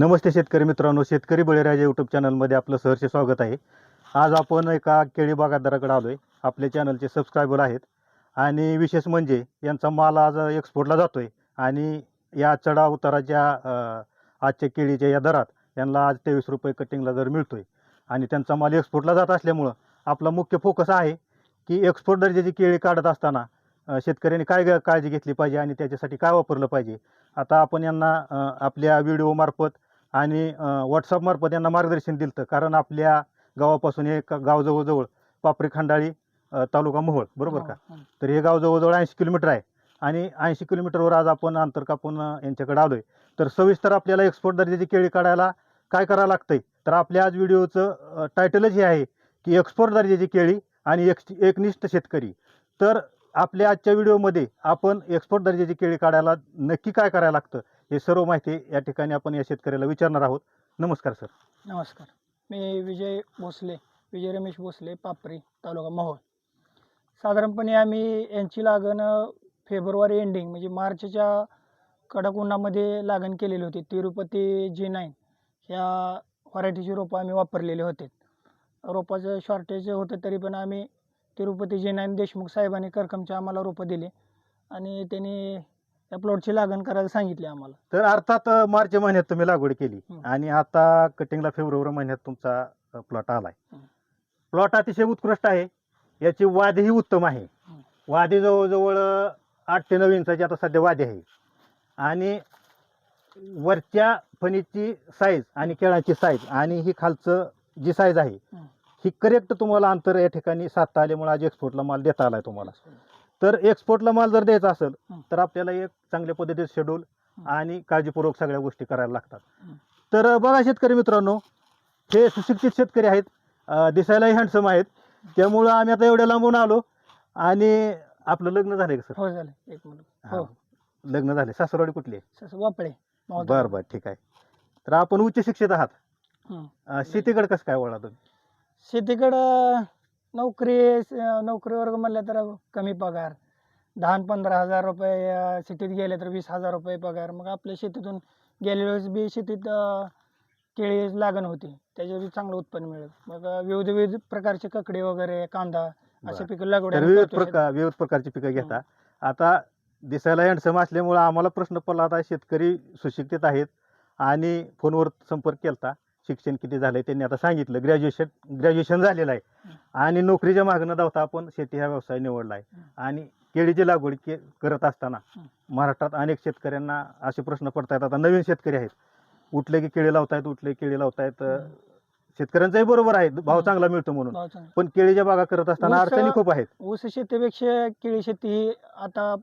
नमस्ते शेतकरी मित्रांनो शेतकरी बळीराजा यूट्यूब चॅनलमध्ये आपलं सहर्ष स्वागत आहे. आज आपण एका केळी बागायतदाराकडे आलो आहे आपल्या चॅनलचे सबस्क्रायबर आहेत. आणि विशेष म्हणजे यांचा माल आज एक्सपोर्टला जातो आहे आणि या चढा उताराच्या आजच्या केळीच्या या दरात यांना आज तेवीस रुपये कटिंगला दर मिळतो आहे आणि त्यांचा माल एक्सपोर्टला जात असल्यामुळं आपला मुख्य फोकस आहे की एक्सपोर्ट दर्जाची केळी काढत असताना शेतकऱ्यांनी काय ग- काळजी घेतली पाहिजे आणि त्याच्यासाठी काय वापरलं पाहिजे. आता आपण यांना आपल्या व्हिडिओमार्फत आणि व्हॉट्सअपमार्फत यांना मार्गदर्शन दिलं होतं. कारण आपल्या गावापासून एक गाव जवळजवळ पापरी खंडाळी अ, तालुका मोहोळ. बरोबर का? हो, तर हे गाव जवळजवळ ऐंशी किलोमीटर आहे. आणि ऐंशी किलोमीटरवर आज आपण अंतर कापून अ, यांच्याकडे आलो आहे तर सविस्तर आपल्याला एक्सपोर्ट दर्जाची केळी काढायला काय करावं लागतंय? तर आपल्या आज व्हिडिओचं टायटलच हे आहे की एक्सपोर्ट दर्जाची केळी आणि एक एकनिष्ठ शेतकरी. तर आपल्या आजच्या व्हिडिओमध्ये आपण एक्सपोर्ट दर्जाची केळी काढायला नक्की काय करायला लागतं? हे सर्व माहिती या ठिकाणी आपण या शेतकऱ्याला विचारणार आहोत. नमस्कार सर. नमस्कार. मी विजय भोसले विजय रमेश भोसले पापरी तालुका मोहोळ साधारणपणे आम्ही यांची लागण फेब्रुवारी एंडिंग म्हणजे मार्चच्या कडक उन्हामध्ये लागण केलेली होती. तिरुपती जी नाईन ह्या व्हरायटीची रोपं आम्ही वापरलेले होते. रोपाचं शॉर्टेज होतं तरी पण आम्ही तिरुपती जी नाईन देशमुख साहेबांनी करकमच्या आम्हाला रोपं दिले. आणि त्यांनी या प्लॉटची लागण करायला सांगितली आम्हाला तर अर्थात अ, मार्च महिन्यात तुम्ही लागवड केली हं. आणि आता कटिंगला फेब्रुवारी महिन्यात तुमचा प्लॉट आलाय हं. प्लॉट अतिशय उत्कृष्ट आहे याची वादही उत्तम आहे हं. वादी जवळजवळ अ, आठ ते नऊ इंचाची आता सध्या वादी आहे आणि वरच्या फणीची साईज आणि केळाची साईज आणि ही खालचं जी साईज आहे हं. ही करेक्ट तुम्हाला अंतर या ठिकाणी साधता आल्यामुळे आज एक्सपोर्टला माल देता आलाय तुम्हाला तर एक्सपोर्टला माल जर द्यायचा असेल. तर आपल्याला एक चांगल्या पद्धतीचे शेड्यूल. आणि काळजीपूर्वक सगळ्या गोष्टी करायला लागतात. तर बघा शेतकरी मित्रांनो हे सुशिक्षित शेतकरी आहेत. दिसायलाही हँडसम आहेत. त्यामुळं आम्ही आता एवढ्या लांबून आलो आणि आपलं लग्न झालंय का सर? हो झालं एक मिनिट. हो. लग्न झाले सासरवाडी कुठली आहे? सस वापळे मावळ बरं बरं. ठीक आहे. तर आपण उच्च शिक्षित आहात. हं. अं, शेतीकडे कसं काय वळा तुम्ही? शेतीकडं नोकरी अं, नोकरी वर्ग म्हणलं तर कमी पगार. दहा न पंधरा हजार रुपये शेतीत गेले तर वीस हजार रुपये पगार. मग आपल्या शेतीतून गेल्या वेळेस बी शेतीत केळी लागण होती. त्याच्यावर बी चांगलं उत्पन्न मिळेल. मग विविध विविध प्रकारचे ककडे वगैरे कांदा असे. पिकं लागवड तर विविध. प्रकार विविध प्रकारची पिकं घेता. आता दिसायला हँडसम असल्यामुळं आम्हाला प्रश्न पडला आता शेतकरी सुशिक्षित आहेत आणि फोनवर संपर्क केलता. शिक्षण किती झालंय त्यांनी आता सांगितलं ग्रॅज्युएशन ग्रॅज्युएशन झालेलं आहे. आणि नोकरीच्या मागणं धावता आपण शेती हा व्यवसाय निवडला आहे. आणि केळीची लागवड के करत असताना. महाराष्ट्रात अनेक शेतकऱ्यांना असे प्रश्न पडतायत आता नवीन शेतकरी आहेत उठले की केळी लावतायत उठले की केळी लावतायत. शेतकऱ्यांचाही बरोबर आहे भाव. चांगला मिळतो म्हणून. पण केळीच्या बागा करत असताना अडचणी खूप आहेत ऊस शेतीपेक्षा केळी शेती ही आता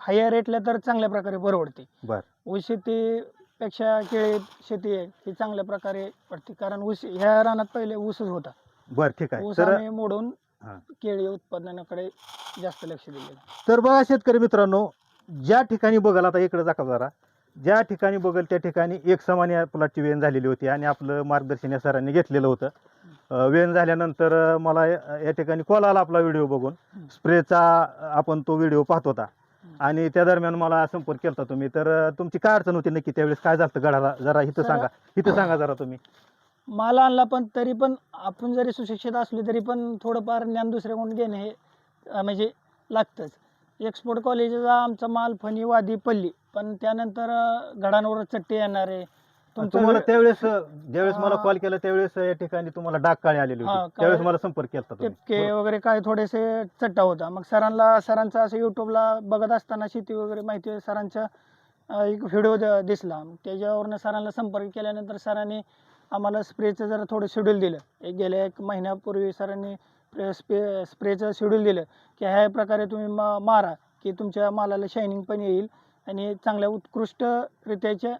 हायर रेटला तर चांगल्या प्रकारे परवडते बर. ऊस शेतीपेक्षा केळी शेती आहे ही चांगल्या प्रकारे पडते. कारण ऊस ह्या रानात पहिले ऊसच होता. बर ठीक आहे. ऊस तर आम्ही मोडून हा. केळी उत्पादनाकडे जास्त लक्ष दिले. तर बघा शेतकरी मित्रांनो ज्या ठिकाणी बघाल आता इकडे जा का जरा. ज्या ठिकाणी बघल त्या ठिकाणी एक समान या प्लॉटची वेन झालेली होती आणि आपलं मार्गदर्शन या सरांनी घेतलेलं होतं. अं, वेन झाल्यानंतर अं, मला या या ठिकाणी कॉल आला आपला व्हिडिओ बघून. स्प्रेचा आपण तो व्हिडिओ पाहत होता. आणि त्या दरम्यान मला संपर्क केला तुम्ही. तर तुमची काय अडचण होती नक्की? त्यावेळेस काय झालं गडाला जरा इथं सांगा. इथं सांगा जरा तुम्ही. माल आणला पण तरी पण आपण जरी सुशिक्षित असलो तरी पण थोडंफार ज्ञान दुसऱ्याकडून घेणे हे म्हणजे लागतंच. एक्सपोर्ट कॉलेजचा आमचा माल फणी वादी पल्ली पण त्यानंतर घडांवर चट्टे येणारे तुम्हाला त्यावेळेस ज्यावेळेस मला. कॉल केला त्यावेळेस या ठिकाणी तुम्हाला डाग काळी आलेली हा, होती काळे- त्यावेळेस मला संपर्क केला टिपके तुम्ही वगैरे काय थोडेसे चट्टा होता. मग सरांना सरांचा असं युट्यूबला बघत असताना शेती वगैरे माहिती सरांच्या अं, एक व्हिडिओ दिसला. मग त्याच्यावरनं सरांना संपर्क केल्यानंतर सरांनी आम्हाला स्प्रेचं जरा थोडं शेड्यूल दिलं. एक गेल्या एक महिन्यापूर्वी सरांनी स्प्रे स्प्रेचं शेड्यूल दिलं की ह्या प्रकारे तुम्ही मा मारा की तुमच्या मालाला शायनिंग पण येईल आणि चांगल्या उत्कृष्ट रित्याच्या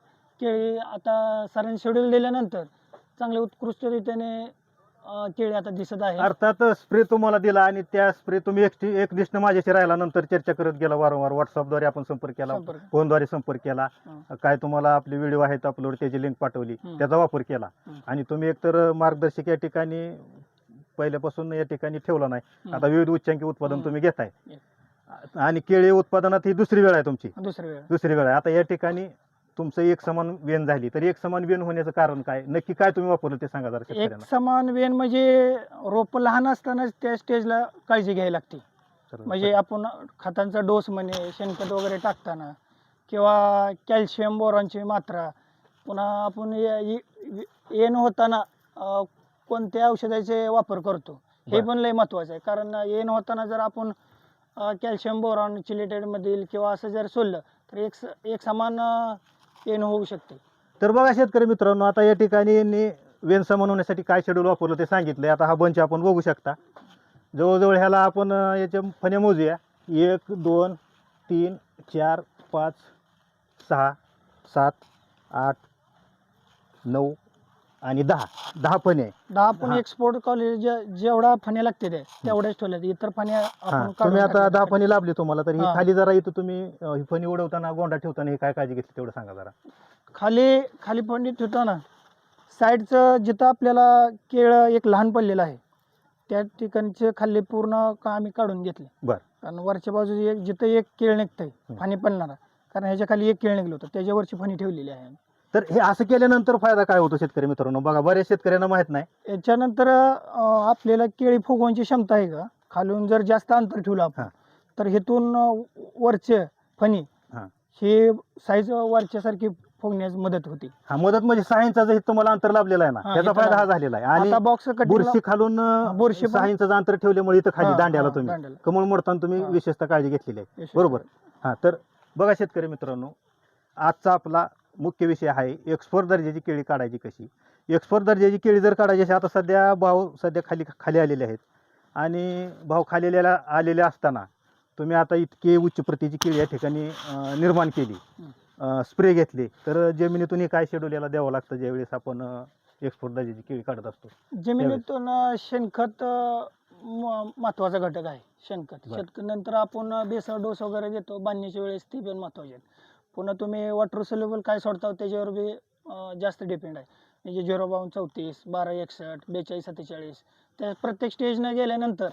केळी आता सरांनी शेड्यूल दिल्यानंतर चांगल्या उत्कृष्ट रीतीने अं, केळी आता दिसत आहे अर्थात स्प्रे तुम्हाला दिला आणि त्या स्प्रे तुम्ही एक एकनिष्ठ माझ्याशी राहिला नंतर चर्चा करत गेला वारंवार व्हॉट्सअपद्वारे आपण संपर्क केला संपर्क. फोनद्वारे संपर्क केला हं. काय तुम्हाला आपले व्हिडिओ आहेत अपलोड त्याची लिंक पाठवली हं. त्याचा वापर केला हं. आणि तुम्ही एकतर मार्गदर्शक या ठिकाणी पहिल्यापासून या ठिकाणी ठेवला नाही हं. आता विविध उच्चांकी उत्पादन हं. तुम्ही घेताय. आणि केळी उत्पादनात ही दुसरी वेळ आहे तुमची दुसरी वेळ दुसरी वेळ आहे आता या ठिकाणी तुमचं एक समान वेन झाली तर एक समान वेन होण्याचं कारण काय? नक्की काय तुम्ही वापरलं ते सांगा जरा एक शेतकऱ्यांना. समान वेन म्हणजे रोप लहान असतानाच त्या स्टेजला काळजी घ्यायला लागते. तर- म्हणजे आपण खतांचा डोस म्हणे शेणखत वगैरे टाकताना किंवा कॅल्शियम बोरॉनची मात्रा पुन्हा आपण येण होताना अं, कोणत्या औषधाचे वापर करतो हे बरं. पण लय महत्वाचं आहे. कारण येण होताना जर आपण कॅल्शियम बोरॉन चिलिटेड मधील किंवा असं जर सोडलं तर एक स- एक समान अं, येण होऊ शकते. तर बघा शेतकरी मित्रांनो आता या ठिकाणी यांनी वेन समान होण्यासाठी काय शेड्यूल वापरलं ते सांगितलं आता हा बंच आपण बघू शकता. जवळजवळ ह्याला आपण अं, याच्या फण्या मोजूया. एक दोन तीन चार पाच सहा सात आठ नऊ आणि दहा दहा फणे दहा आपण हा. एक्सपोर्ट कॉलेज जेवढा फण्या लागते ते तेवढ्याच ठेवल्या इतर फण्या आपण काढून तुम्ही आता टाकल्या दहा. फणी लाभली तुम्हाला तर ही हा. खाली जरा इथं तुम्ही अं, ही फणी उडवताना गोंडा ठेवताना हे काय काळजी घेतली तेवढं सांगा जरा खाली खाली पंडित ठेवताना साईडचं जिथं आपल्याला केळ एक लहान पडलेलं आहे त्या ठिकाणचे खाली पूर्ण का आम्ही काढून घेतले बर. आणि वरच्या बाजूची एक जिथं एक केळ निघतंय हं. फणी पडणारा कारण ह्याच्या खाली एक केळ निघलं होतं त्याच्यावरची फणी ठेवलेली आहे तर हे असं केल्यानंतर फायदा काय होतो शेतकरी मित्रांनो बघा बऱ्याच शेतकऱ्यांना माहीत नाही याच्यानंतर अं, आपल्याला केळी फुगवायची क्षमता आहे का खालून जर जास्त अंतर ठेवलं आपण हा. तर हेतून अं, वरचे फणी हा. हे साईज वरच्यासारखी फुगण्यास मदत होती हा मदत म्हणजे सहा हे तुम्हाला अंतर लाभलेलं आहे ना हा, त्याचा इथं फायदा हा लाभ- झालेला आहे आणि बॉक्स बुरशी खालून हा, बुरशी पण- सहा इंचाचं अंतर ठेवल्यामुळे इथं खाली दांड्याला तुम्ही दांड्याला कमळ मोडताना तुम्ही हा. विशेषतः काळजी घेतलेली आहे बरोबर. हा तर बघा शेतकरी मित्रांनो आजचा आपला मुख्य विषय आहे. एक्सपोर्ट दर्जाची केळी काढायची कशी? एक्सपोर्ट दर्जाची केळी जर काढायची असेल, आता सध्या भाव सध्या खाली खाली आलेले आहेत. आणि भाव खाली आलेले असताना तुम्ही आता इतकी उच्च प्रतीची केळी या ठिकाणी निर्माण केली. स्प्रे घेतले. तर जमिनीतून हे काय शेड्यूल याला द्यावं लागतं ज्यावेळेस आपण एक्सपोर्ट दर्जाची केळी काढत असतो. जमिनीतून शेणखत महत्त्वाचा घटक आहे शेणखत. शेणखत नंतर आपण बेसळ डोस वगैरे देतो बांधण्याच्या वेळेस ती पण महत्वाची पुन्हा तुम्ही वॉटर सोल्युबल काय सोडता त्याच्यावर बी जास्त डिपेंड आहे. म्हणजे झिरो बावन्न चौतीस बारा एकसष्ट बेचाळीस सत्तेचाळीस. त्या प्रत्येक स्टेजनं गेल्यानंतर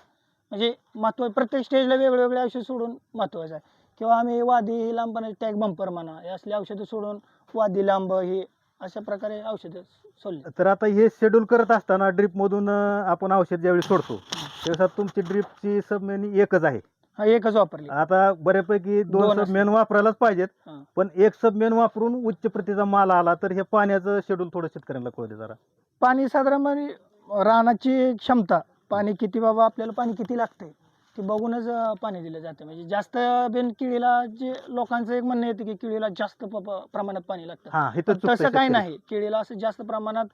म्हणजे महत्त्व प्रत्येक स्टेजला वेगळे वेगळे औषध सोडून महत्वाचं आहे. किंवा आम्ही वादी लांबपणे टॅग बंपर म्हणा हे असले औषधं सोडून वादी लांब हे अशा प्रकारे औषधं सोडली. तर आता हे शेड्यूल करत असताना ड्रीपमधून आपण औषध ज्यावेळी सोडतो त्यावेळेस तुमची ड्रीपची सबमेन एकच आहे. हा एकच वापरली. आता बऱ्यापैकी दोन दोन सबमेन वापरायलाच पाहिजेत. हा. पण एक सबमेन वापरून उच्च प्रतीचा माल आला तर हे पाण्याचं शेड्यूल थोडं शेतकऱ्यांना कळू दे जरा. पाणी साधारणपणे रानाची क्षमता पाणी किती बाबा आपल्याला पाणी किती लागते ते बघूनच अं, पाणी दिलं जातं. म्हणजे जास्त बिन केळीला जे लोकांचं एक म्हणणं येतं की केळीला जास्त प- प- प्रमाणात पाणी लागतं. हा हे पण तसं काही नाही. केळीला असं जास्त प्रमाणात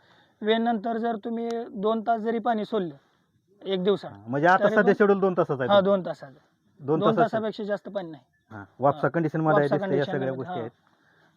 वेळनंतर जर तुम्ही दोन तास जरी पाणी सोडलं एक दिवसात म्हणजे आता तरी सध्या पण- शेड्यूल दोन तासाचा हा आहे दोन तासाचं. दोन तासापेक्षा जास्त पाणी नाही. हा, वापसा. कंडिशनमध्ये आहे वापसा दिसते, या condition सगळ्या मध्ये, गोष्टी हा. आहेत.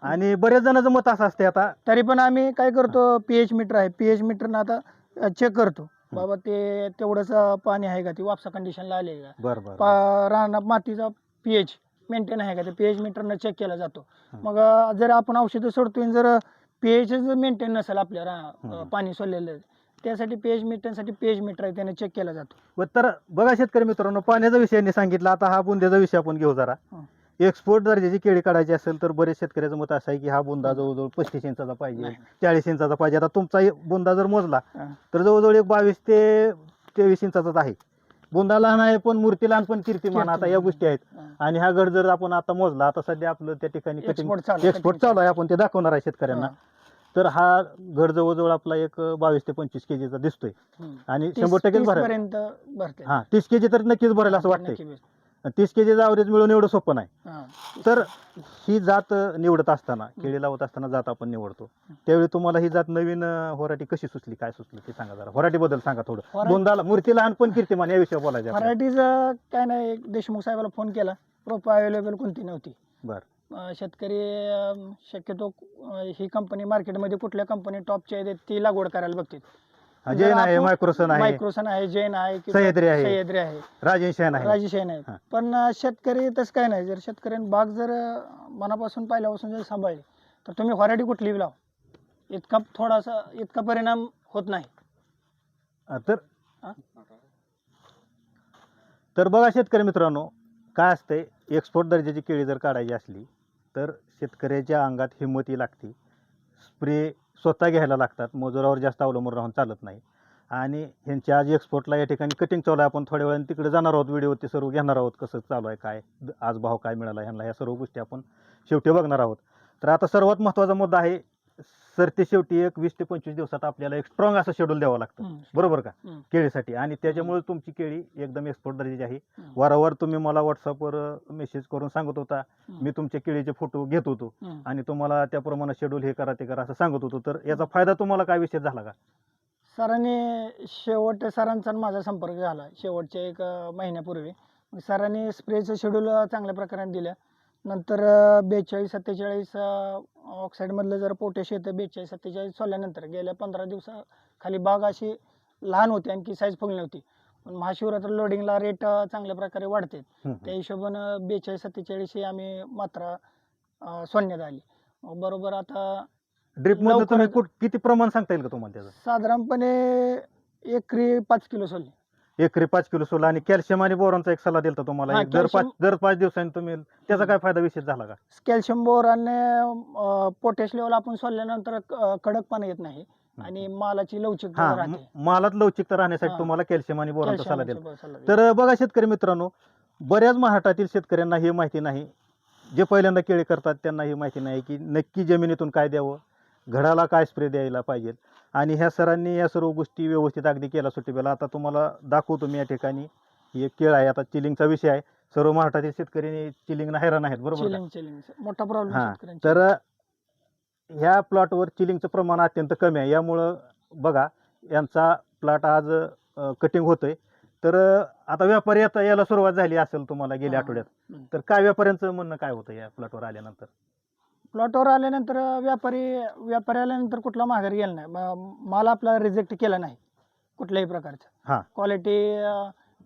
आणि बऱ्याच जणांचं मत असं असते आता. तरी पण आम्ही काय करतो पीएच मीटर आहे. पीएच मीटरनं आता चेक करतो. बाबा ते तेवढंच पाणी आहे का? ती वापसा कंडिशनला आले का? बरं बरं पा राना मातीचा पीएच मेंटेन आहे का? ते पीएच मीटरनं चेक केला जातो. हं. मग अं, जर आपण औषधं सोडतोय आणि जर पीएच मेंटेन नसेल आपल्या रा- हं. पाणी सोडलेलं त्यासाठी पीएच मीटरसाठी पीएच मीटर आहे त्याने चेक केला जातो व तर बघा शेतकरी मित्रांनो पाण्याचा विषय यांनी सांगितला आता हा बुंद्याचा विषय आपण घेऊ जरा हं. एक्सपोर्ट दर्जाची केळी काढायची असेल तर बरेच शेतकऱ्याचं मत असं आहे की हा बुंदा जवळजवळ पस्तीस इंचाचा पाहिजे नाही. चाळीस इंचाचा पाहिजे आता तुमचा एक बुंदा जर मोजला हं. तर जवळजवळ एक बावीस ते तेवीस इंचाचाच आहे बुंदा लहान आहे पण मूर्ती लहान पण कीर्तिमान आता या. गोष्टी आहेत हं. आणि हा गड जर आपण आता मोजला आता सध्या आपलं त्या ठिकाणी एक्सपोर्ट चालू आहे, एक्सपोर्ट cutting चालू आहे आपण ते दाखवणार आहे शेतकऱ्यांना हं. तर हा घड जवळजवळ आपला एक बावीस ते पंचवीस केजीचा दिसतोय. आणि शंभर टक्केच भरते हा तीस केजी तर नक्कीच भरेल असं वाटतंय. तीस केजीचं ॲव्हरेज मिळवणं एवढं सोपं नाही. तर ही जात निवडत असताना केळी लावत असताना जात आपण निवडतो. त्यावेळी तुम्हाला ही जात नवीन होराटी कशी सुचली काय सुचली ते सांगा जरा. होराटी बद्दल सांगा थोडं. बोंदाला मूर्ती लहान पण कीर्तिमान या विषयावर बोलायचं. व्हरायटीज काय नाही देशमुख साहेबाला फोन केला. रोपं अवेलेबल कोणती नव्हती. बर. शेतकरी शक्यतो ही कंपनी मार्केटमध्ये कुठल्या कंपनी टॉपची आहे ती लागवड करायला बघते हा, जैन आहे मायक्रोसन आहे. मायक्रोसन आहे जैन आहे सह्याद्री आहे. सह्याद्री आहे. राजेशान आहे. राजेशान आहे. पण शेतकरी तसं काय नाही. जर शेतकऱ्यांनी बाग जर मनापासून पहिल्यापासून जर सांभाळली तर तुम्ही व्हरायटी कुठली लाव. इतका थोडासा इतका परिणाम होत नाही. तर? तर बघा शेतकरी मित्रांनो काय असतंय? एक्सपोर्ट दर्जाची केळी जर काढायची असली तर शेतकऱ्याच्या अंगात हिंमती लागते. स्प्रे स्वतः घ्यायला लागतात. मजुरावर जास्त अवलंबून राहून चालत नाही. आणि ह्यांच्या आज एक्सपोर्टला या ठिकाणी कटिंग चालू आहे. आपण थोड्या वेळाने तिकडे जाणार आहोत. व्हिडिओ ते सर्व घेणार आहोत. कसं चालू आहे काय द- आज भाव काय मिळाला ह्यांना ह्या सर्व गोष्टी आपण शेवटी बघणार आहोत. तर आता सर्वात महत्त्वाचा मुद्दा आहे सरते शेवटी एक वीस ते पंचवीस दिवसात आपल्याला एक स्ट्रॉंग असं शेड्यूल द्यावं लागतं. हम्म. बरोबर का? हम्म. केळीसाठी. आणि त्याच्यामुळे तुमची केळी एकदम एक्सपोर्ट दर्जाची आहे. हम्म. वारंवार तुम्ही मला व्हॉट्सअपवर मेसेज करून सांगत होता. हम्म. मी तुमच्या केळीचे फोटो घेत होतो. हम्म. आणि तुम्हाला त्याप्रमाणे शेड्यूल हे करा ते करा असं सांगत होतो. तर याचा फायदा तुम्हाला काय विषय झाला का? सरांनी शेवट सरांचा आणि माझा संपर्क झाला. शेवटच्या एक अं, महिन्यापूर्वी. मग सरांनी स्प्रेचं शेड्यूल चांगल्या प्रकारे दिलं नंतर बेचाळीस सत्तेचाळीस ऑक्साईडमधलं जर पोटॅश येतं बेचाळीस सत्तेचाळीस सोडल्यानंतर गेल्या पंधरा दिवसाखाली बाग अशी लहान होती आणखी साईज फुगली नव्हती. पण महाशिवरात्र लोडिंगला रेट चांगल्या प्रकारे वाढते. त्या हिशोबानं बेचाळीस सत्तेचाळीस ही आम्ही मात्रा सोडण्यात आली. बरोबर आता ड्रिप मधलं तुम्ही किती प्रमाण सांगता येईल का तुम्हाला त्याचं? साधारणपणे एकरी पाच किलो सोडली एकरी पाच किलो सोला आणि कॅल्शियम आणि बोरॉनचा एक सल्ला दिला तुम्हाला. हा, एक दर पाच calcium- दर पाच दिवसांनी तुम्ही त्याचा काय फायदा विषय झाला का? कॅल्शियम बोर आणि पोटॅश लेवल आपण सोडल्यानंतर क- कडकपणा येत नाही आणि मालाची लवचिकता हा राहते. म- मालात लवचिकता राहण्यासाठी हा. तुम्हाला कॅल्शियम आणि बोरॉनचा दिला सल्ला दिला. तर बघा शेतकरी मित्रांनो बऱ्याच महाराष्ट्रातील शेतकऱ्यांना हे माहिती नाही. जे पहिल्यांदा केळी करतात त्यांना ही माहिती नाही की नक्की जमिनीतून काय द्यावं? घडाला काय स्प्रे द्यायला पाहिजे? आणि ह्या सरांनी या सर्व गोष्टी व्यवस्थित अगदी केला सुट्टीला आता तुम्हाला दाखवतो मी या ठिकाणी. ही एक केळ आहे. आता चिलिंगचा विषय आहे. सर्व महाराष्ट्रातील शेतकरी चिलिंगना हैराण आहेत. बरोबर का? Chilling chilling. मोठा प्रॉब्लेम हा, शेतकऱ्यांचा. तर ह्या प्लॉटवर चिलिंगचं प्रमाण अत्यंत कमी आहे. यामुळं बघा यांचा प्लॉट आज कटिंग होतोय. तर अं, आता व्यापारी आता यायला सुरुवात झाली असेल तुम्हाला गेल्या हा. आठवड्यात. हम्म. तर काय व्यापाऱ्यांचं म्हणणं काय होतं या प्लॉटवर आल्यानंतर? प्लॉटवर आल्यानंतर व्यापारी व्यापारी आल्यानंतर कुठला माघारी गेला नाही. म- माल आपला रिजेक्ट केला नाही कुठल्याही प्रकारचा. हा. क्वालिटी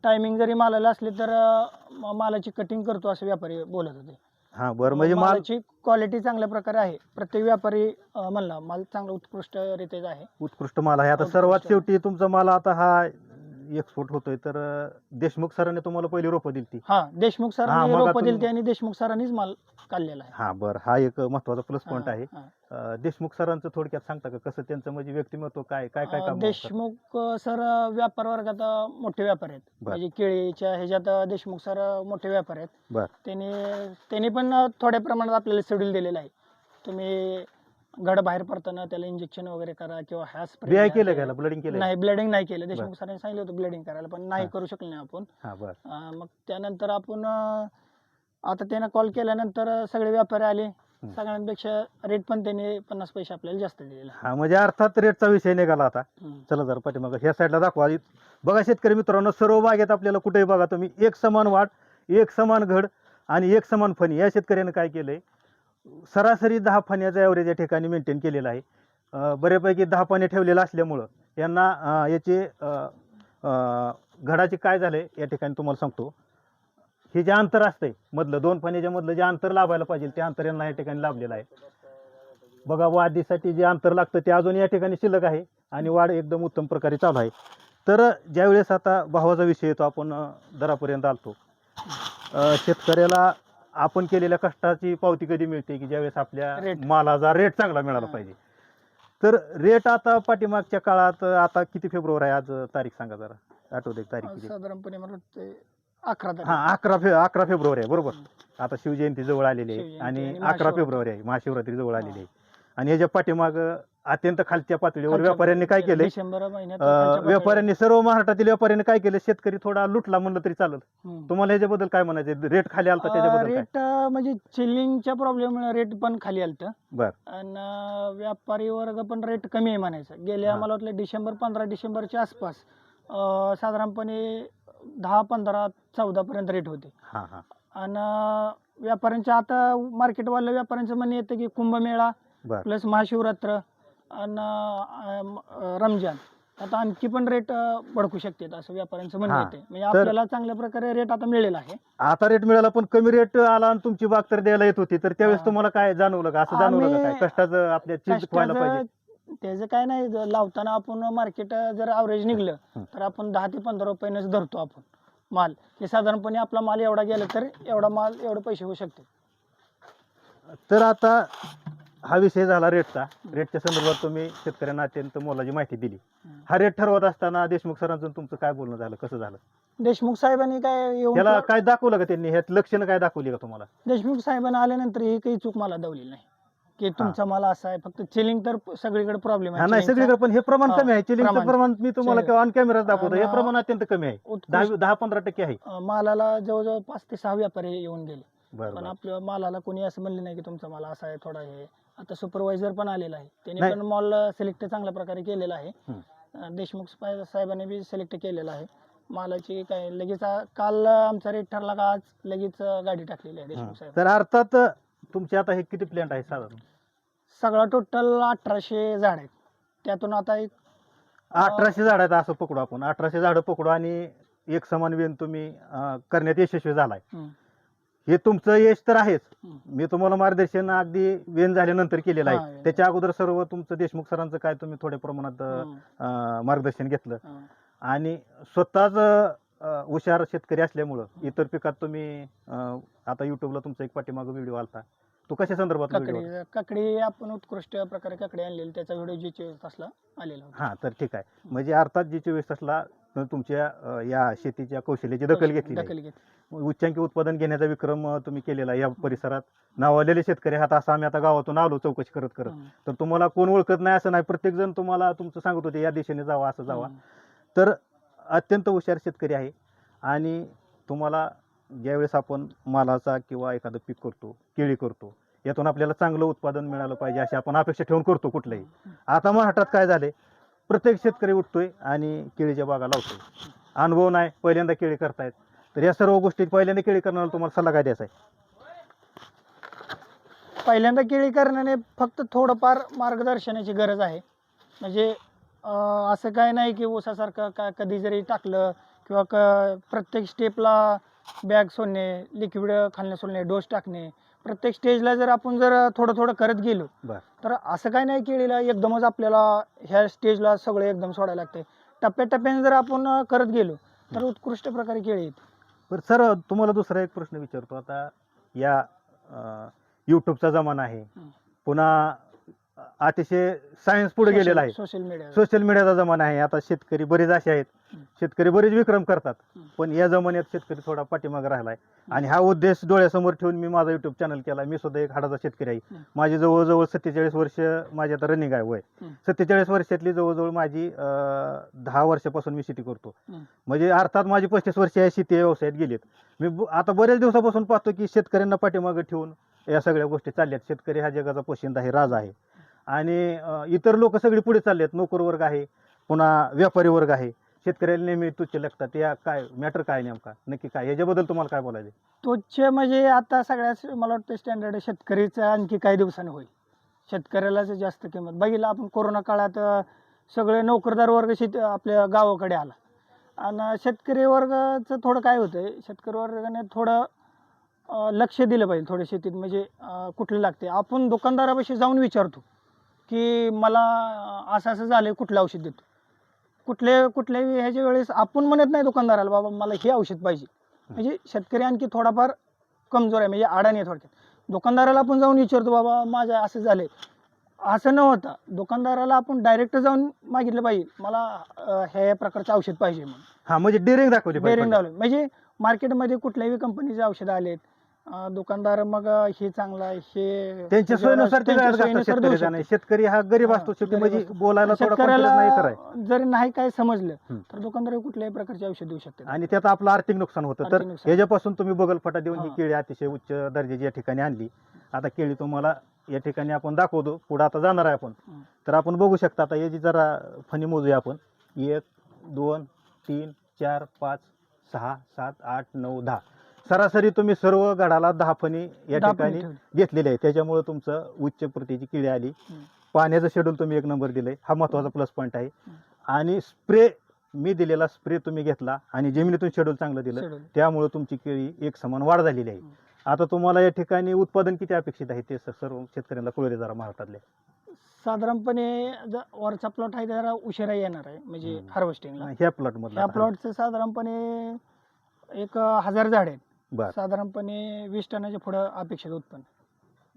टायमिंग जरी मालाला असली तर अं, म- मालाची कटिंग करतो असं व्यापारी बोलत होते. हा बरं. म्हणजे माल मालाची क्वालिटी चांगल्या प्रकारे आहे. प्रत्येक व्यापारी अं, म्हणला माल चांगला उत्कृष्ट रीतीचा आहे. उत्कृष्ट माल आहे. आता. सर्वात शेवटी तुमचा माल आता हा एक्सपोर्ट होतोय तर देशमुख सरांनी तुम्हाला पहिली रोपं दिली हा देशमुख हा, सरांनी मग रोपं दिली आणि देशमुख सरांनीच माल काढलेला आहे. हा बरं. हा एक महत्त्वाचा प्लस पॉईंट हा, आहे. हा. अं, देशमुख सरांचं थोडक्यात सांगता का? कसं त्यांचं म्हणजे व्यक्तिमत्व काय काय काय अं, काम देशमुख सर व्यापार वर्गात अं, मोठे व्यापारी आहेत. बर. म्हणजे केळीच्या ह्याच्यात अं, देशमुख सर अं, मोठे व्यापारी आहेत. बर. त्यांनी त्यांनी पण अं, थोड्या प्रमाणात आपल्याला शेड्यूल दिलेलं आहे. तुम्ही घड बाहेर पडताना त्याला इंजेक्शन वगैरे करा किंवा हा बी आय केलं स्प्रे का ब्लडिंग केलं नाही ब्लिडिंग नाही केलं. देशमुख सरांनी सांगितलं होतं ब्लिडिंग करायला पण नाही. करू शकलो नाही आपण. हा बर. अं, मग त्यानंतर आपण अं, आता त्यानं कॉल केल्यानंतर सगळे व्यापारी आले. सगळ्यांपेक्षा रेट पण त्यांनी पन्नास पैसे आपल्याला जास्त दिलेला. हा म्हणजे अर्थात रेटचा विषय निघाला आता. हम्म. चला जरा पाठीमागं. ह्या साईडला दाखवा. इ- बघा शेतकरी मित्रांनो सर्व बागेत आपल्याला. कुठेही बघा तुम्ही. एक समान वाढ एक समान घड आणि एक समान फणी. या शेतकऱ्यानं काय केलंय? सरासरी दहा पाण्याचा ॲव्हरेज या ठिकाणी मेंटेन केलेला आहे. बऱ्यापैकी दहा पाणी ठेवलेलं असल्यामुळं यांना याचे घडाचे काय झालं आहे या ठिकाणी तुम्हाला सांगतो. हे जे अंतर असतंय मधलं दोन पाण्याच्या मधलं जे अंतर लाभायला पाहिजे ते अंतर यांना या ठिकाणी लाभलेलं आहे. बघा वाढीसाठी जे अंतर लागतं ते अजून या ठिकाणी शिल्लक आहे आणि वाढ एकदम उत्तम प्रकारे चालू आहे. तर ज्यावेळेस आता भावाचा विषय येतो आपण दरापर्यंत आलतो. शेतकऱ्याला आपण केलेल्या कष्टाची पावती कधी मिळते की ज्यावेळेस आपल्या Rate. मालाचा रेट चांगला मिळाला हा. पाहिजे तर रेट आता पाठीमागच्या काळात आता किती फेब्रुवारी आहे आज तारीख सांगा जरा आठवते एक तारीख किती साधारणपणे मला वाटतं अकरा तारीख. हा अकरा फे अकरा फेब्रुवारी आहे बरोबर आता शिवजयंती जवळ आलेली आहे शिवजयंती आणि आणि अकरा महाशिवरात्री. फेब्रुवारी आहे महाशिवरात्री जवळ आलेली. आहे आणि याच्या पाठीमाग अत्यंत खालच्या पातळीवर खालच्या व्यापाऱ्यांनी काय केले डिसेंबर महिन्यात खालच्या पातळीवर- व्यापाऱ्यांनी सर्व महाराष्ट्रातील व्यापाऱ्यांनी काय केलं शेतकरी थोडा लुटला म्हणलं तरी चालत हम्म. तुम्हाला याच्याबद्दल काय म्हणायचं रेट खाली आलता त्याच्याबद्दल काय? रेट म्हणजे चिल्लिंगच्या प्रॉब्लेममुळे रेट पण खाली आलत. बर. आणि अं, व्यापारी वर्ग पण रेट कमी आहे म्हणायचं. गेल्या हा. मला वाटलं डिसेंबर पंधरा डिसेंबरच्या आसपास अं, साधारणपणे दहा पंधरा चौदा पर्यंत रेट होते. हा हा. आणि अं, व्यापाऱ्यांच्या आता मार्केटवाल्या व्यापाऱ्यांचं म्हणणं येतं की कुंभमेळा बर. प्लस महाशिवरात्र आणि रमजान. आता आणखी पण रेट भडकू शकतात असं व्यापाऱ्यांचं म्हणणं हा. येते म्हणजे आपल्याला चांगल्या प्रकारे रेट आता मिळेल आहे. आता रेट मिळाला पण कमी रेट आला आणि तुमची बाग तर द्यायला येत होती. तर त्यावेळेस हा. तुम्हाला काय जाणवलं का? असं जाणवलं का काय? कष्टाचं आपल्या चीज व्हायला पाहिजे. कष्टाचं त्याचं काय नाही. जर लावताना आपण मार्केट जर अवरेज निघलं हं. तर आपण दहा ते पंधरा रुपयानेच धरतो आपण. माल. हे साधारणपणे आपला माल एवढा गेला तर एवढा माल एवढे पैसे होऊ शकते तर आता हा विषय झाला रेटचा रेटच्या संदर्भात तुम्ही शेतकऱ्यांना अत्यंत मोलाची माहिती दिली. हा रेट ठरवत असताना देशमुख सरांचं तुमचं काय बोलणं झालं? कसं झालं? देशमुख साहेबांनी काय येऊन त्याला काय दाखवलं का त्यांनी? ह्यात लक्षणं काय दाखवली का तुम्हाला? देशमुख साहेबांना आल्यानंतर ही काही चूक मला दावली नाही. की तुमचा मला असा आहे फक्त चिलिंग तर सगळीकडे प्रॉब्लेम हा नाही सगळीकडे पण हे प्रमाण हा, कमी आहे. चिलिंगचं प्रमाण. प्रमाण मी तुम्हाला. ऑन कॅमेरा दाखवतो. हे आणि, प्रमाण अत्यंत कमी आहे. दहा दहा पंधरा टक्के आहे. मालाला जवळजवळ पाच ते सहा व्यापारी येऊन गेले. बरं पण बरं. आपल्या मालाला कोणी असं म्हणले नाही की तुमचा माल असा आहे थोडा हे आता सुपरवायझर पण आलेला आहे. त्यांनी नाही. पण मॉल सिलेक्ट चांगल्या प्रकारे केलेला आहे. हम्म. अं, देशमुख साहेब- साहेबांनी बी सिलेक्ट केलेला आहे. मालाची काय लगेच आ- काल आमचा रेट ठरला का आज लगेच अं, गाडी टाकलेली आहे देशमुख. साहेब. तर अर्थात तुमचे आता हे किती प्लॅन्ट आहे साधारण? सगळा टोटल अठराशे झाड आहेत. त्यातून आता एक अठराशे झाड आहेत असं पकडू आपण. अठराशे झाडं पकडू आणि एक समान वेन तुम्ही अं, करण्यात यशस्वी झालाय. हम्म, हे तुमचं यश तर आहेच. मी तुम्हाला मार्गदर्शन अगदी वेन झाल्यानंतर केलेलं हा, आहे वेन. त्याच्या अगोदर सर्व तुमचं देशमुख सरांचं काय तुम्ही थोड्या प्रमाणात अं, हम्म, अं, मार्गदर्शन घेतलं. हम्म. आणि स्वतःच अं, हुशार शेतकरी असल्यामुळं इतर पिकात तुम्ही अं, आता युट्यूबला तुमचा एक पाठीमागं व्हिडिओ आलता. तो कशा संदर्भात व्हिडिओ काकडी काकडी आपण उत्कृष्ट प्रकारे काकडी आणलेली. त्याचा व्हिडिओ जी चोवीस तासला आलेला होता. हा तर ठीक आहे. म्हणजे अर्थात जी चोवीस तासला तुमच्या या शेतीच्या कौशल्याची दखल घेतली आहे. दखल घेतली. उच्चांकी उत्पादन घेण्याचा विक्रम अं, तुम्ही केलेला आहे या परिसरात. नावालेले शेतकरी आहात असं आम्ही आता गावातून आलो चौकशी करत करत. तर तुम्हाला कोण ओळखत नाही असं नाही प्रत्येक जण तुम्हाला तुमचं सांगत होते या दिशेने जावा असं जावा. तर अत्यंत हुशार शेतकरी आहे आणि तुम्हाला ज्यावेळेस आपण मालाचा किंवा एखादं पीक करतो केळी करतो यातून आपल्याला चांगलं उत्पादन मिळालं पाहिजे अशी आपण अपेक्षा ठेवून करतो कुठलंही. आता महाराष्ट्रात काय झाले प्रत्येक शेतकरी उठतोय आणि केळीच्या बागा लावतोय. अनुभव नाही पहिल्यांदा केळी करतायत. तर या सर्व गोष्टी पहिल्यांदा केळी करण्याला तुम्हाला सल्ला काय द्यायचा आहे? पहिल्यांदा केळी करण्याने फक्त थोडंफार मार्गदर्शनाची गरज आहे. म्हणजे अं, असं काय नाही की ऊसासारखं काय कधी जरी टाकलं किंवा क प्रत्येक स्टेपला बॅग सोडणे लिक्विड खालणे सोडणे डोस टाकणे प्रत्येक स्टेजला जर आपण जर थोडं थोडं करत गेलो बर. तर असं काय नाही केळीला एकदमच आपल्याला ह्या स्टेजला सगळं एकदम सोडायला लागते टप्प्याटप्प्याने जर आपण करत गेलो तर उत्कृष्ट प्रकारे केळी येते बरं सर तुम्हाला दुसरा एक प्रश्न विचारतो. आता या यूट्यूबचा जमाना आहे. पुन्हा अतिशय सायन्स पुढे गेलेला आहे. सोशल मीडिया सोशल मीडियाचा जमाना आहे. आता शेतकरी बरेच असे आहेत. शेतकरी बरेच विक्रम करतात. पण या जमान्यात शेतकरी थोडा पाठीमागे राहिलाय. आणि हा उद्देश डोळ्यासमोर ठेवून मी माझा युट्यूब चॅनल केला. मी सुद्धा एक हाडाचा शेतकरी आहे. माझी जवळजवळ सत्तेचाळीस वर्ष माझी आता रनिंग आहे वय. सत्तेचाळीस वर्षातली जवळजवळ माझी दहा वर्षापासून मी शेती करतो. म्हणजे अर्थात माझी पस्तीस वर्ष या शेती व्यवसायात गेलीत. मी आता बऱ्याच दिवसापासून पाहतो की शेतकऱ्यांना पाठीमागे ठेवून या सगळ्या गोष्टी चालल्यात. शेतकरी हा जगाचा पोशिंदा आहे राजा आहे. आणि इतर लोक सगळी पुढे चाललेत नोकर वर्ग आहे पुन्हा व्यापारी वर्ग आहे. शेतकऱ्याला नेहमी तुच्छ लागतात या काय मॅटर काय नेमका? नक्की काय? याच्याबद्दल तुम्हाला काय बोलायचं तुच्छ म्हणजे आता सगळ्यात मला वाटतं स्टँडर्ड शेतकरीचं आणखी काही दिवसांनी होईल. शेतकऱ्यालाच जास्त किंमत. बघितलं आपण कोरोना काळात सगळे नोकरदार वर्ग शेती आपल्या गावाकडे आला. आणि शेतकरी वर्गाचं थोडं काय होतंय शेतकरी वर्गाने थोडं लक्ष दिलं पाहिजे थोडं शेतीत. म्हणजे कुठलं लागते आपण दुकानदारापाशी जाऊन विचारतो की मला असं असं झालं आहे कुठलं औषध देतो? कुठले कुठल्याही ह्याच्या वेळेस आपण म्हणत नाही दुकानदाराला बाबा मला हे औषध पाहिजे. म्हणजे शेतकरी आणखी थोडाफार कमजोर आहे म्हणजे अडाणी आहे थोडक्यात. दुकानदाराला आपण जाऊन विचारतो बाबा माझं असं झालंय. असं न होता दुकानदाराला आपण डायरेक्ट जाऊन मागितलं पाहिजे मला ह्या प्रकारचं औषध पाहिजे म्हणून. हा म्हणजे डेअरिंग दाखवली पाहिजे लावलं म्हणजे मार्केटमध्ये कुठल्याही कंपनीचे औषधं आलेत अं, दुकानदार मग हे चांगलं आहे हे त्यांच्या सोयीनुसार ते त्यांच्या गाळत घालतात सोयीनुसार देऊ शेतकरी. जाणे. शेतकरी हा गरीब हा, असतो गरीब म्हणजे असतो. बोलायला थोडा confidence नाही कराय शेतकऱ्याला जरी नाही काय समजलं. तर दुकानदार कुठल्याही प्रकारचे औषध देऊ शकतात आणि त्यात आपलं आर्थिक नुकसान होतं तर आर्थिक नुकसान. याच्यापासून तुम्ही बगल फटा देऊन ही हा. केळी अतिशय उच्च दर्जाची या ठिकाणी आणली आता केळी तुम्हाला या ठिकाणी आपण दाखवतो पुढे आता जाणार आहे आपण. तर आपण बघू शकता आता याची जरा फणी मोजूया आपण एक दोन तीन चार पाच सहा सात आठ नऊ दहा सरासरी तुम्ही सर्व गडाला दहा फणी या दहा ठिकाणी ठेवली. घेतलेले आहे त्याच्यामुळे तुमचं उच्च प्रतीची किळी आली. पाण्याचं शेड्यूल तुम्ही एक नंबर दिलंय हा महत्त्वाचा प्लस पॉईंट आहे. आणि स्प्रे मी दिलेला स्प्रे तुम्ही घेतला आणि जमिनीतून शेड्यूल चांगलं दिलं शेड्यूल. त्यामुळे तुमची केळी एक समान वाढ झालेली आहे. आता तुम्हाला या ठिकाणी उत्पादन किती अपेक्षित आहे ते स- सर्व शेतकऱ्यांना कळले जरा महाराष्ट्रातले साधारणपणे ज- वरचा प्लॉट आहे जरा उशिरा येणार आहे म्हणजे हम्म. हार्वेस्टिंगला ह्या प्लॉट मधला ह्या प्लॉटचं साधारणपणे एक हजार झाड आहेत बर साधारणपणे वीस टनाच्या पुढं अपेक्षित उत्पन्न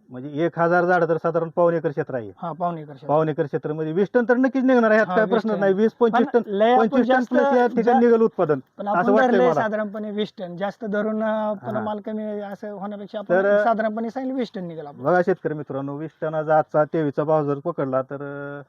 म्हणजे एक हजार झाड तर साधारण पाऊन एकर क्षेत्र आहे हा पावणे एकर क्षेत्र. पाऊन एकर क्षेत्रमध्ये वीस टन तर नक्कीच निघणार आहे ह्यात हा, काय 20 प्रश्न टन. नाही वीस पंचवीस पण टन लय आपण पंचवीस टन जास्त प्लस या ठिकाणी जा- निघेल उत्पादन पण असं आपण वाटतंय धरलंय मला. साधारणपणे वीस टन जास्त धरून अं, हा. माल कमी असं होण्यापेक्षा तर- साधारणपणे सांगितलं वीस टन निघाला बघा शेतकरी मित्रांनो वीस टनाचा आजचा तेवीसचा भाव जर पकडला तर अं,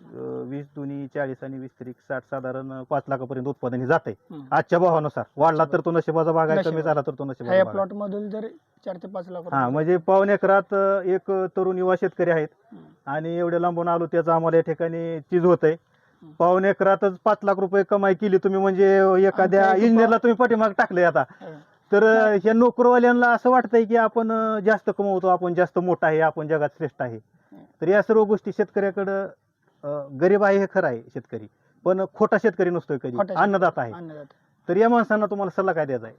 वीस दोन्ही चाळीस आणि वीस त्रिक साठ साधारण पाच लाखापर्यंत उत्पादन हे जाते आजच्या भावानुसार वाढला तर तो नशिबाचा भाग आहे कमी नशिबाचा. झाला तर तो नशिबाचा भाग आहे. प्लॉट मधून जर चार ते पाच लाख हा रुपये- म्हणजे पाऊन एकरात अं, एक तरुण युवा शेतकरी आहेत हम्म. आणि एवढे लांबून आलो त्याचं आम्हाला या ठिकाणी चीज होत आहे हम्म. पाऊन एकरातच पाच लाख रुपये कमाई केली तुम्ही म्हणजे एखाद्या आमच्या इथं इंजिनियरला तुम्ही पाठीमाग टाकले आता हा. तर अं, ह्या नोकरवाल्यांना असं वाटतंय की आपण अं, जास्त कमवतो आपण जास्त मोठा आहे आपण जगात श्रेष्ठ आहे तर या सर्व गोष्टी शेतकऱ्याकडं अं, गरीब आहे हे खरं आहे शेतकरी. पण खोटा शेतकरी नसतोय कधी. खोटा. अन्नदाता आहे. अन्नदाता. तर या माणसांना तुम्हाला सल्ला काय द्यायचा आहे?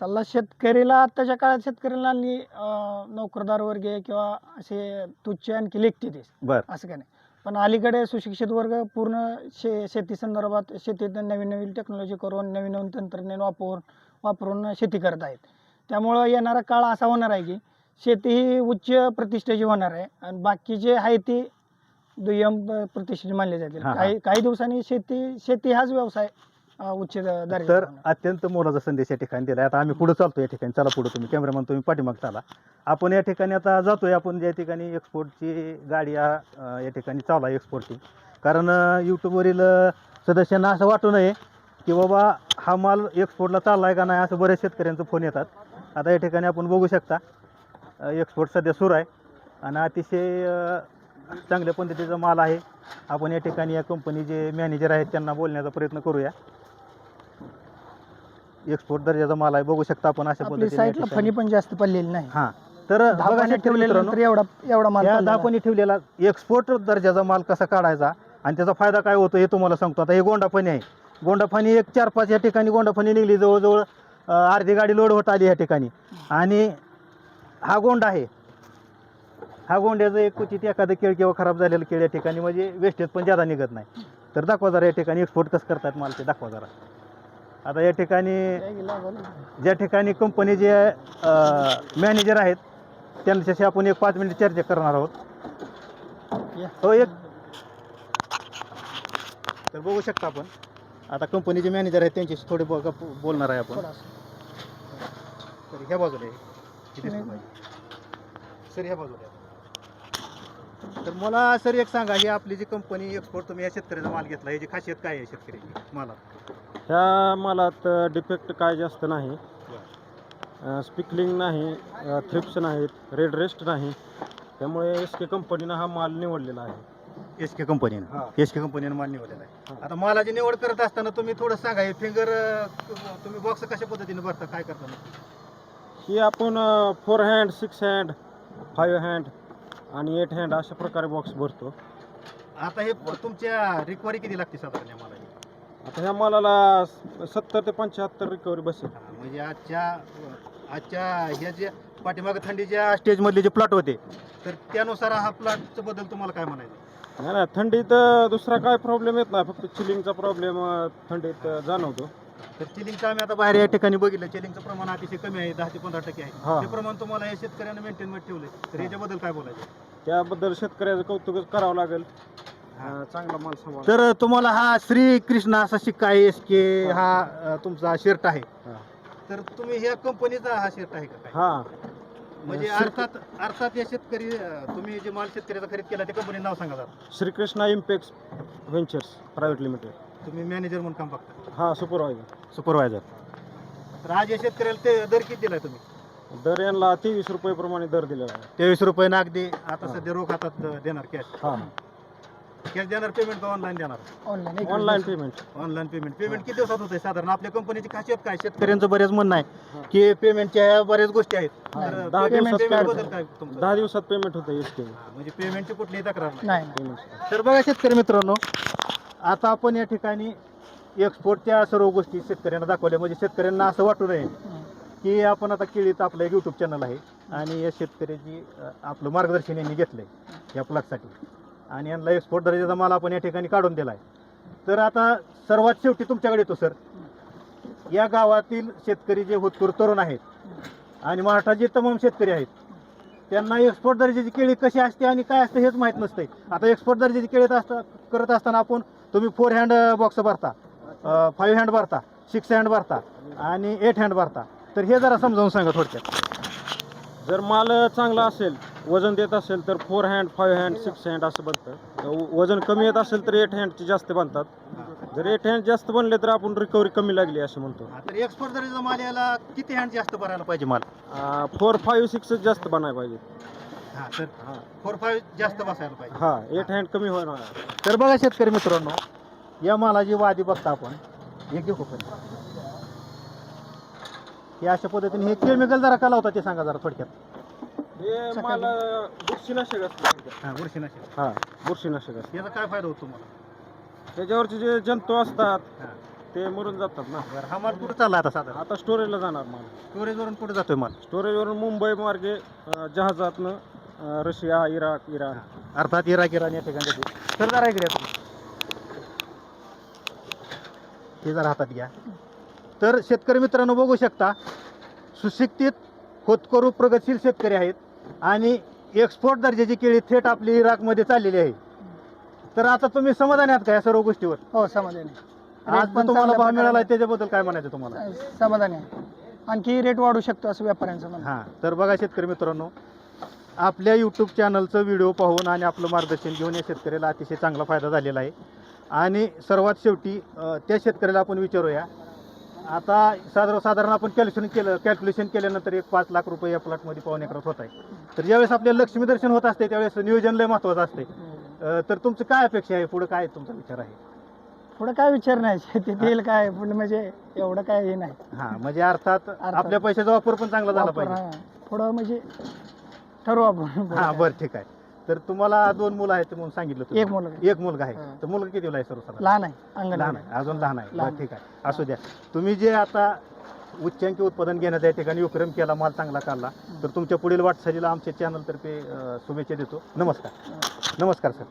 सल्ला शेतकरीला आताच्या काळात आणि अं, नोकरदार वर्ग आहे किंवा असे तुच्छ आणखी लेखते ते बर. असं काय नाही. पण अलीकडे सुशिक्षित वर्ग पूर्ण शे शेती संदर्भात शेतीत नवीन नवीन टेक्नॉलॉजी करून नवीन नवीन तंत्रज्ञान वापरून वापरून शेती करत आहेत. त्यामुळं येणारा काळ असा होणार आहे की शेती ही उच्च प्रतिष्ठेची होणार आहे. आणि बाकीचे आहे ती दुय्यम प- प्रतिष्ठेची मानले जातील. हा, हा. काही काही दिवसांनी शेती शेती हाच व्यवसाय अं, उच्च द- दर्जाचा तर. अत्यंत मोलाचा संदेश या ठिकाणी दिला आता आम्ही पुढे चालतो या ठिकाणी. चला पुढे तुम्ही. कॅमेरामॅन तुम्ही पाठीमाग चाला. आपण या ठिकाणी आता जातोय. आपण ज्या ठिकाणी एक्सपोर्टची गाडी आ- अं, या ठिकाणी चालू आहे एक्सपोर्टची कारण यूट्यूबवरील सदस्यांना असं वाटू नये की बाबा हा माल एक्सपोर्टला चालला आहे का नाही असं बऱ्याच शेतकऱ्यांचं फोन येतात. आता या ठिकाणी आपण बघू शकता एक्सपोर्ट सध्या सुरू आहे. आणि अतिशय अं, चांगल्या पद्धतीचा माल आहे. आपण या ठिकाणी या कंपनीचे मॅनेजर आहेत त्यांना बोलण्याचा प्रयत्न करूया. एक्सपोर्ट दर्जाचा माल आहे बघू शकता आपण अशा आपली पद्धतीने या साईडला ठिकाणी. फणी पण जास्त पडलेली नाही. हा तर दहा बघा पाणी शेतकरी ठेवलेलं मित्रांनो नंतर एवढा एवढा माल या पडलेला आहे. दापानी ठेवलेला एक्सपोर्ट दर्जाचा माल कसा काढायचा आणि त्याचा फायदा काय होतो हे तुम्हाला सांगतो. आता हे गोंडाफणी आहे. गोंडाफणी एक चार पाच या ठिकाणी गोंडाफणी निघली जवळजवळ अं, अर्धी गाडी लोड होत आली या ठिकाणी. आणि हा गोंडा आहे. हा गोंड्याचं एक क्वचित एखादं केळ किंवा खराब झालेलं केळ या ठिकाणी म्हणजे वेस्टेज पण ज्यादा निघत नाही. तर दाखवा जरा या ठिकाणी एक्सपोर्ट कसं करतात माल ते दाखवा जरा. आता या ठिकाणी ज्या ठिकाणी कंपनीचे मॅनेजर आहेत त्यांच्याशी आपण एक पाच मिनिट चर्चा करणार आहोत. हो एक. तर बघू शकता आपण. आता कंपनीचे मॅनेजर आहेत त्यांच्याशी थोडे बघा बोलणार आहे आपण. सर ह्या बाजूला सर ह्या बाजूला तर मला सर एक सांगा ही आपली जी कंपनी एक्सपोर्ट तुम्ही या शेतकऱ्याचा माल घेतला याची खासियत काय आहे शेतकऱ्याची मालात? ह्या मालात डिफेक्ट काय जास्त नाही. स्पिकलिंग नाही थ्रिप्स नाहीत रेड रेस्ट नाही. त्यामुळे एस के कंपनीनं हा माल निवडलेला आहे. एस के कंपनीनं. एस के कंपनीनं माल निवडलेला आहे. आता मालाची निवड करत असताना तुम्ही थोडं सांगा हे फिंगर तुम्ही बॉक्स कशा पद्धतीने भरता काय करता ही आपण four hand six hand five hand आणि एट हँड अशा प्रकारे बॉक्स भरतो. आता हे तुमच्या रिकव्हरी किती लागते साधारण या मालाची? आता ह्या मालाला सत्तर ते पंच्याहत्तर रिकव्हरी बसेल. हा, म्हणजे आजच्या आजच्या ह्या जे पाठीमागे थंडीच्या स्टेजमधले जे प्लॉट होते तर त्यानुसार हा प्लॉटच्या बद्दल तुम्हाला काय म्हणायचं? नाही नाही थंडीत दुसरा काय प्रॉब्लेम येत नाही फक्त चिलिंगचा प्रॉब्लेम थंडीत जाणवतो. तर चिलिंगचं आम्ही आता बाहेर या ठिकाणी बघितलं. चिलिंगचं प्रमाण अतिशय कमी आहे दहा ते पंधरा टक्के आहे. हा. ते प्रमाण तुम्हाला या शेतकऱ्यांना मेंटेन मध्ये ठेवले तर याच्याबद्दल काय बोलायचं? त्याबद्दल शेतकऱ्याचं कौतुकच करावं लागेल. अं, चांगला माल सांभाळ. तर तुम्हाला हा श्री कृष्ण असा शिक्का आहे एस के हा. अ, तुमचा शर्ट आहे. हा. तर तुम्ही ह्या कंपनीचा हा शर्ट आहे का काय? हा. म्हणजे अर्थात अर्थात या शेतकरी अ, तुम्ही जे माल शेतकऱ्याचा खरेदी केला त्या कंपनी नाव सांगा जरा. Shrikrishna Impex ventures private limited. तुम्ही मॅनेजर म्हणून काम बघता. हा सुपरवायझर. सुपरवायझर. तर आज या शेतकऱ्याला ते दर किती दिलाय तुम्ही? दर यांना तेवीस रुपये प्रमाणे दर दिलेला आहे. तेवीस रुपये ना अगदी. आता. सध्या रोख हातात देणार कॅश हा. कॅश देणार पेमेंट का ऑनलाईन देणार? Online. Payment online payment payment किती दिवसात होते साधारण? आपल्या कंपनीची खासियत काय? शेतकऱ्यांचं बरेच म्हणणं आहे. की पेमेंटच्या बऱ्याच गोष्टी आहेत. हा. तर दहा payment- दिवसात payment बद्दल काय तुमचं? दहा दिवसात पेमेंट होतं एस हा, म्हणजे पेमेंटची कुठलीही तक्रार नाही. नाही नाही. पेमेंट तर बघा शेतकरी मित्रांनो आता आपण या ठिकाणी एक्सपोर्टच्या सर्व गोष्टी शेतकऱ्यांना दाखवल्या. म्हणजे शेतकऱ्यांना असं वाटू नये की आपण आता केळीत आपलं एक यूट्यूब चॅनल आहे. आणि या शेतकऱ्याची आपलं मार्गदर्शन यांनी घेतलं आहे या प्लॉटसाठी आणि यांना एक्सपोर्ट दर्जाचा माल आपण या ठिकाणी काढून दिला आहे तर आता सर्वात शेवटी तुमच्याकडे येतो सर या गावातील शेतकरी जे होतकूर तरुण आहेत आणि महाराष्ट्राचे तमाम शेतकरी आहेत त्यांना एक्सपोर्ट दर्जाची केळी कशी असते आणि काय असते हेच माहीत नसते आता एक्सपोर्ट दर्जाची केळी असता करत असताना आपण तुम्ही फोर हँड बॉक्स भरता. फाईव्ह हँड भरता सिक्स हँड भरता आणि एट हँड भरता. तर हे जरा समजावून सांगा थोडक्यात. जर माल चांगला असेल वजन देत असेल तर four hand five hand six hand असं बनतं. व- वजन कमी येत असेल तर एट हँडचे जास्त बनतात. जर एट हँड जास्त बनले तर आपण रिकव्हरी कमी लागली असं म्हणतो. तर एक्सपोर्ट दर्जाचा माल याला किती हँड जास्त भरायला पाहिजे माल? फोर फाईव्ह सिक्स जास्त बनायला पाहिजे. हा तर फोर फाईव्ह जास्त बसायला पाहिजे. हां एट हँड कमी होणार. तर बघा शेतकरी मित्रांनो या मालाची वादी बघता आपण. एक घेऊ पण हे अशा पद्धतीने हे केमिकल जरा कला होता ते सांगा जरा थोडक्यात. हे माल बुरशीनाशक असतं हा बुरशीनाशक. हां बुरशीनाशक असतं. याचा काय फायदा होतो तुम्हाला? त्याच्यावरचे जे जंतू असतात हा. ते मरून जातात ना. बरं हा माल कुठं चालला आता साधारण? आता स्टोरेजला जाणार माल. स्टोरेजवरून कुठे जातोय माल? स्टोरेजवरून मुंबई मार्गे अं, जहाजातनं अं, रशिया इराक इराण. अर्थात इराक इराण या ठिकाणी जाते तर जरा इकडे या तुम्ही. हे जरा हातात घ्या. तर शेतकरी मित्रांनो बघू शकता सुशिक्षित होतकरू प्रगतशील शेतकरी आहेत आणि एक्सपोर्ट दर्जाची केळी थेट आपली इराकमध्ये चाललेली आहे. तर आता तुम्ही समाधानी आहात का या सर्व गोष्टीवर? हो समाधानी आज पण तुम्हाला भाव मिळाला आहे त्याच्याबद्दल काय म्हणायचं तुम्हाला? समाधानी आहे. आणखी रेट वाढू शकतो असं व्यापाऱ्यांचं म्हणणं. हां तर बघा शेतकरी मित्रांनो आपल्या यूट्यूब चॅनलचं व्हिडिओ पाहून आणि आपलं मार्गदर्शन घेऊन या शेतकऱ्याला अतिशय चांगला फायदा झालेला आहे. आणि सर्वात शेवटी अ, त्या शेतकऱ्याला आपण विचारूया. आता साधारण साधारण आपण कॅल्क्युलेशन केलं कॅल्क्युलेशन केल्यानंतर एक पाच लाख रुपये या प्लॉटमध्ये एकरात होत आहे. तर ज्यावेळेस आपल्याला लक्ष्मी दर्शन होत असते त्यावेळेस नियोजन लय महत्त्वाचं असते. अ, तर तुमचं काय अपेक्षा आहे? पुढं काय तुमचा विचार आहे? पुढं काय विचार नाही. शेतीत येईल काय पुढे म्हणजे एवढं काय हे नाही. हां म्हणजे अर्थात. आपल्या पैशाचा वापर पण चांगला झाला वापर, पाहिजे. हा. पुढं म्हणजे ठरवू आपण. हा बरं ठीक आहे. तर तुम्हाला दोन मुलं आहेत म्हणून सांगितलं तुम्ही. एक मुलगा. एक मुलगा आहे. तर मुलगा कितीला आहे सर्वसाधारण? लहान आहे लहान आहे. अजून लहान आहे. लहान. ठीक आहे. असू द्या. तुम्ही जे आता उच्चांकी उत्पादन घेण्याच्या ठिकाणी विक्रम केला माल चांगला काढला तर तुमच्या पुढील वाटचालीला आमच्या चॅनलतर्फे अं, शुभेच्छा देतो. नमस्कार. नमस्कार सर